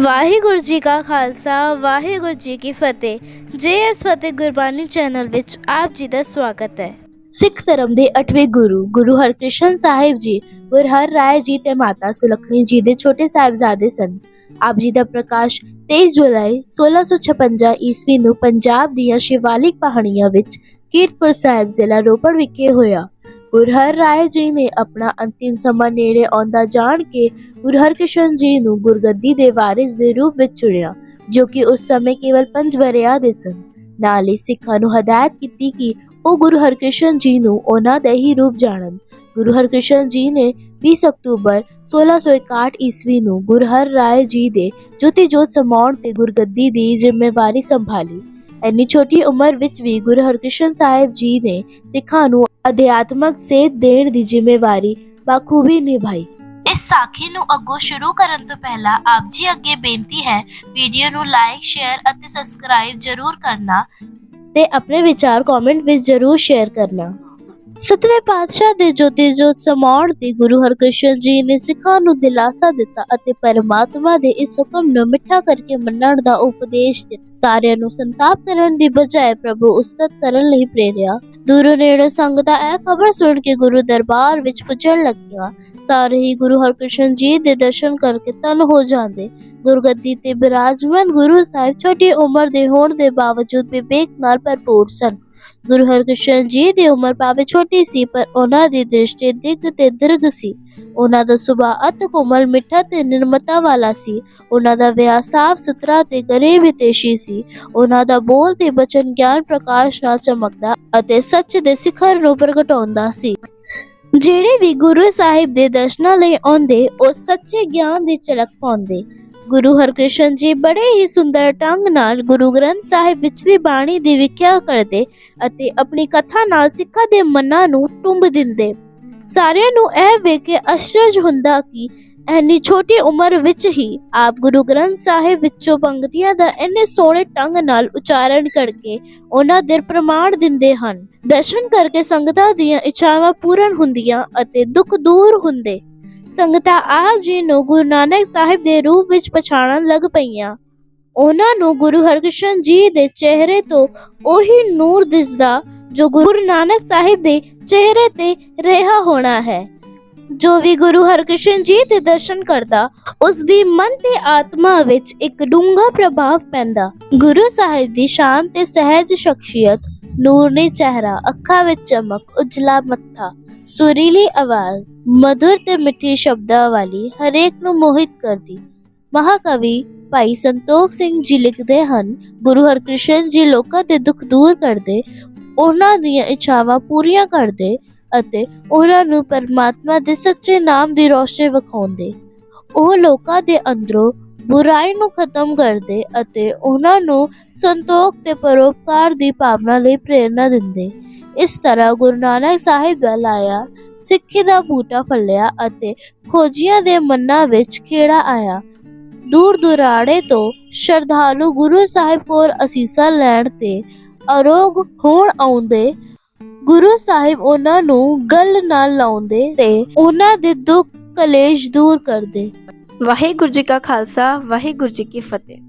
ਵਾਹਿਗੁਰੂ ਜੀ ਕਾ ਖਾਲਸਾ, ਵਾਹਿਗੁਰੂ ਜੀ ਕੀ ਫਤਿਹ। ਜੇਐਸ ਫਤਿਹ ਗੁਰਬਾਣੀ ਚੈਨਲ ਵਿੱਚ ਆਪ ਜੀ ਦਾ ਸਵਾਗਤ ਹੈ। ਸਿੱਖ ਧਰਮ ਦੇ 8ਵੇਂ ਗੁਰੂ ਗੁਰੂ ਹਰਕ੍ਰਿਸ਼ਨ ਸਾਹਿਬ ਜੀ, ਗੁਰ ਰਾਏ ਜੀ ਤੇ ਮਾਤਾ ਸੁਲੱਖਣੀ ਜੀ ਦੇ ਛੋਟੇ ਸਾਹਿਬਜ਼ਾਦੇ ਸਨ। ਆਪ ਜੀ ਦਾ ਪ੍ਰਕਾਸ਼ 23 ਜੁਲਾਈ 1656 ਈਸਵੀ ਨੂੰ ਪੰਜਾਬ ਦੀਆਂ ਸ਼ਿਵਾਲਿਕ ਪਹਾੜੀਆਂ ਵਿੱਚ ਕੀਰਤਪੁਰ ਸਾਹਿਬ ਜ਼ਿਲ੍ਹਾ ਰੋਪੜ ਵਿਖੇ ਹੋਇਆ। ਗੁਰ ਹਰ ਰਾਏ ਜੀ ਨੇ ਆਪਣਾ ਅੰਤਿਮ ਸਮਾਂ ਨੇੜੇ ਆਉਂਦਾ ਜਾਣ ਕੇ ਗੁਰੂ ਹਰਕ੍ਰਿਸ਼ਨ ਜੀ ਨੂੰ ਗੁਰਗੱਦੀ ਦੇ ਵਾਰਿਸ ਦੇ ਰੂਪ ਵਿੱਚ ਚੁਣਿਆ, ਜੋ ਕਿ ਉਸ ਸਮੇਂ ਕੇਵਲ 5 ਵਰਿਆਂ ਦੇ ਸਨ। ਨਾਲ ਹੀ ਸਿੱਖਾਂ ਨੂੰ ਹਦਾਇਤ ਕੀਤੀ ਕਿ ਉਹ ਗੁਰੂ ਹਰਕ੍ਰਿਸ਼ਨ ਜੀ ਨੂੰ ਉਹਨਾਂ ਦਾ ਹੀ ਰੂਪ ਜਾਣਨ। ਗੁਰੂ ਹਰਕ੍ਰਿਸ਼ਨ ਜੀ ਨੇ 20 ਅਕਤੂਬਰ 1661 ਈਸਵੀ ਨੂੰ ਗੁਰ ਹਰ ਰਾਏ ਜੀ ਦੇ ਜੋਤੀ ਜੋਤ ਸਮਾਉਣ ਤੇ ਗੁਰਗੱਦੀ ਦੀ ਜ਼ਿੰਮੇਵਾਰੀ ਸੰਭਾਲੀ। ਇੰਨੀ ਛੋਟੀ ਉਮਰ ਵਿੱਚ ਵੀ ਗੁਰੂ ਹਰਕ੍ਰਿਸ਼ਨ ਸਾਹਿਬ ਜੀ ਨੇ ਸਿੱਖਾਂ ਨੂੰ ਅਧਿਆਤਮਕ ਸੇਧ ਦੇਣ ਦੀ ਜ਼ਿੰਮੇਵਾਰੀ ਬਾਖੂਬੀ ਨਿਭਾਈ। ਇਸ ਸਾਖੀ ਨੂੰ ਅੱਗੋਂ ਸ਼ੁਰੂ ਕਰਨ ਤੋਂ ਪਹਿਲਾਂ ਆਪ ਜੀ ਅੱਗੇ ਬੇਨਤੀ ਹੈ, ਵੀਡੀਓ ਨੂੰ ਲਾਈਕ, ਸ਼ੇਅਰ ਅਤੇ ਸਬਸਕ੍ਰਾਈਬ ਜ਼ਰੂਰ ਕਰਨਾ ਤੇ ਆਪਣੇ ਵਿਚਾਰ ਕਮੈਂਟ ਵਿੱਚ ਜ਼ਰੂਰ ਸ਼ੇਅਰ ਕਰਨਾ। ਸਤਵੇਂ ਪਾਤਸ਼ਾਹ ਦੇ ਜੋਤੀ ਜੋਤ ਸਮਾਉਣ ਤੇ ਗੁਰੂ ਹਰਕ੍ਰਿਸ਼ਨ ਜੀ ਨੇ ਸਿੱਖਾਂ ਨੂੰ ਦਿਲਾਸਾ ਦਿੱਤਾ ਅਤੇ ਪਰਮਾਤਮਾ ਦੇ ਇਸ ਹੁਕਮ ਨੂੰ ਮਿੱਠਾ ਕਰਕੇ ਮੰਨਣ ਦਾ ਉਪਦੇਸ਼ ਦਿੱਤਾ। ਸਾਰਿਆਂ ਨੂੰ ਸੰਤਾਪ ਕਰਨ ਦੀ ਬਜਾਏ ਪ੍ਰਭੂ ਉਸਤਤ ਕਰਨ ਲਈ ਪ੍ਰੇਰਿਆ। ਦੂਰੋਂ ਨੇੜੇ ਸੰਗਤਾਂ ਇਹ ਖਬਰ ਸੁਣ ਕੇ ਗੁਰੂ ਦਰਬਾਰ ਵਿੱਚ ਪੁੱਜਣ ਲੱਗੀਆਂ। ਸਾਰੇ ਹੀ ਗੁਰੂ ਹਰਕ੍ਰਿਸ਼ਨ ਜੀ ਦੇ ਦਰਸ਼ਨ ਕਰਕੇ ਤਨ ਹੋ ਜਾਂਦੇ। ਗੁਰਗੱਦੀ ਤੇ ਬਿਰਾਜਮਾਨ ਗੁਰੂ ਸਾਹਿਬ ਛੋਟੀ ਉਮਰ ਦੇ ਹੋਣ ਦੇ ਬਾਵਜੂਦ ਵਿਵੇਕ ਨਾਲ ਭਰਪੂਰ ਸਨ। ਗੁਰੂ ਹਰਕ੍ਰਿਸ਼ਨ ਜੀ ਦੀ ਉਮਰ ਭਾਵੇਂ ਛੋਟੀ ਸੀ, ਪਰ ਉਹਨਾਂ ਦੀ ਦ੍ਰਿਸ਼ਟੀ ਦਿਗ ਤੇ ਦਿਰਗ ਸੀ। ਉਹਨਾਂ ਦਾ ਸੁਭਾਅ ਅਤ ਕੋਮਲ, ਮਿੱਠਾ ਤੇ ਨਿਰਮਤਾ ਵਾਲਾ ਸੀ। ਉਹਨਾਂ ਦਾ ਵਿਆਹ ਸਾਫ਼ ਸੁਥਰਾ ਤੇ ਗਰੀਬ ਹਿਤੈਸ਼ੀ ਸੀ। ਉਹਨਾਂ ਦਾ ਬੋਲ ਤੇ ਬਚਨ ਗਿਆਨ ਪ੍ਰਕਾਸ਼ ਨਾਲ ਚਮਕਦਾ ਅਤੇ ਸੱਚ ਦੇ ਸਿਖਰ ਨੂੰ ਪ੍ਰਗਟਾਉਂਦਾ ਸੀ। ਜਿਹੜੇ ਵੀ ਗੁਰੂ ਸਾਹਿਬ ਦੇ ਦਰਸ਼ਨਾਂ ਲਈ ਆਉਂਦੇ, ਉਹ ਸੱਚੇ ਗਿਆਨ ਦੀ ਝਲਕ ਪਾਉਂਦੇ। ਗੁਰੂ ਹਰਕ੍ਰਿਸ਼ਨ ਜੀ ਬੜੇ ਹੀ ਸੁੰਦਰ ਢੰਗ ਨਾਲ ਗੁਰੂ ਗ੍ਰੰਥ ਸਾਹਿਬ ਵਿਚਲੀ ਬਾਣੀ ਦੀ ਵਿਖਿਆ ਕਰਦੇ ਅਤੇ ਆਪਣੀ ਕਥਾ ਨਾਲ ਸਿੱਖਾਂ ਦੇ ਮਨਾਂ ਨੂੰ ਟੁੰਬ ਦਿੰਦੇ। ਸਾਰਿਆਂ ਨੂੰ ਇਹ ਵੇਖ ਕੇ ਅਚਰਜ ਹੁੰਦਾ ਕਿ ਇੰਨੀ ਛੋਟੀ ਉਮਰ ਵਿੱਚ ਹੀ ਆਪ ਗੁਰੂ ਗ੍ਰੰਥ ਸਾਹਿਬ ਵਿੱਚੋਂ ਪੰਕਤੀਆਂ ਦਾ ਇੰਨੇ ਸੋਹਣੇ ਢੰਗ ਨਾਲ ਉਚਾਰਨ ਕਰਕੇ ਉਹਨਾਂ ਦੇ ਪ੍ਰਮਾਣ ਦਿੰਦੇ ਹਨ। ਦਰਸ਼ਨ ਕਰਕੇ ਸੰਗਤਾਂ ਦੀਆਂ ਇੱਛਾਵਾਂ ਪੂਰਨ ਹੁੰਦੀਆਂ ਅਤੇ ਦੁੱਖ ਦੂਰ ਹੁੰਦੇ। ਸੰਗਤਾਂ ਆਪ ਜੀ ਨੂੰ ਗੁਰੂ ਨਾਨਕ ਸਾਹਿਬ ਦੇ ਰੂਪ ਵਿੱਚ ਪਛਾਣਨ ਲੱਗ ਪਈਆਂ। ਉਹਨਾਂ ਨੂੰ ਗੁਰੂ ਹਰਕ੍ਰਿਸ਼ਨ ਜੀ ਦੇ ਚਿਹਰੇ ਤੋਂ ਉਹੀ ਨੂਰ ਦਿਸਦਾ, ਜੋ ਗੁਰੂ ਨਾਨਕ ਸਾਹਿਬ ਦੇ ਚਿਹਰੇ ਤੇ ਰਿਹਾ ਹੋਣਾ ਹੈ। ਜੋ ਵੀ ਗੁਰੂ ਹਰਕ੍ਰਿਸ਼ਨ ਜੀ ਦੇ ਦਰਸ਼ਨ ਕਰਦਾ ਉਸ ਦੀ ਮਨ ਤੇ ਆਤਮਾ ਵਿੱਚ ਇੱਕ ਡੂੰਘਾ ਪ੍ਰਭਾਵ ਪੈਂਦਾ। ਗੁਰੂ ਸਾਹਿਬ ਦੀ ਸ਼ਾਂਤ ਤੇ ਸਹਿਜ ਸ਼ਖਸੀਅਤ, ਨੂਰਨੀ ਚਿਹਰਾ, ਅੱਖਾਂ ਵਿੱਚ ਚਮਕ, ਉਜਲਾ ਮੱਥਾ ਸੁਰੀਲੀ ਆਵਾਜ਼ ਮధుਰ ਤੇ ਮਿੱਠੀ ਸ਼ਬਦਾਂ ਵਾਲੀ ਹਰੇਕ ਨੂੰ ਮੋਹਿਤ ਕਰਦੀ। ਮਹਾਕਵੀ ਭਾਈ ਸੰਤੋਖ ਸਿੰਘ ਜੀ ਲਿਖਦੇ ਹਨ, ਗੁਰੂ ਹਰਕ੍ਰਿਸ਼ਨ ਜੀ ਲੋਕਾਂ ਦੇ ਦੁੱਖ ਦੂਰ ਕਰਦੇ, ਉਹਨਾਂ ਦੀਆਂ ਇੱਛਾਵਾਂ ਪੂਰੀਆਂ ਕਰਦੇ ਅਤੇ ਉਹਨਾਂ ਨੂੰ ਪਰਮਾਤਮਾ ਦੇ ਸੱਚੇ ਨਾਮ ਦੀ ਰੋਸ਼ਨੀ ਵਿਖਾਉਂਦੇ। ਉਹ ਲੋਕਾਂ ਦੇ ਅੰਦਰੋਂ ਬੁਰਾਈ ਨੂੰ ਖਤਮ ਕਰਦੇ ਅਤੇ ਉਹਨਾਂ ਨੂੰ ਸੰਤੋਖ ਤੇ ਪਰੋਪਕਾਰ ਦੀ ਭਾਵਨਾ ਲਈ ਪ੍ਰੇਰਣਾ ਦਿੰਦੇ। ਇਸ ਤਰ੍ਹਾਂ ਗੁਰੂ ਨਾਨਕ ਸਾਹਿਬ ਦਾ ਲਾਇਆ, ਸਿੱਖੀ ਦਾ ਬੂਟਾ ਫਲਿਆ ਅਤੇ ਖੋਜੀਆਂ ਦੇ ਮਨਾਂ ਖੇੜਾ ਖੇੜਾ ਆਇਆ। ਦੂਰ ਦੁਰਾੜੇ ਤੋਂ ਸ਼ਰਧਾਲੂ ਗੁਰੂ ਸਾਹਿਬ ਕੋਲ ਅਸੀਸਾਂ ਲੈਣ ਤੇ ਅਰੋਗ ਹੋਣ ਆਉਂਦੇ, ਗੁਰੂ ਸਾਹਿਬ ਉਹਨਾਂ ਨੂੰ ਗੱਲ ਨਾਲ ਲਾਉਂਦੇ ਤੇ ਉਹਨਾਂ ਦੇ ਦੁੱਖ ਕਲੇਸ਼ ਦੂਰ ਕਰਦੇ। ਵਾਹਿਗੁਰੂ ਜੀ ਕਾ ਖਾਲਸਾ, ਵਾਹਿਗੁਰੂ ਜੀ ਕੀ ਫਤਿਹ।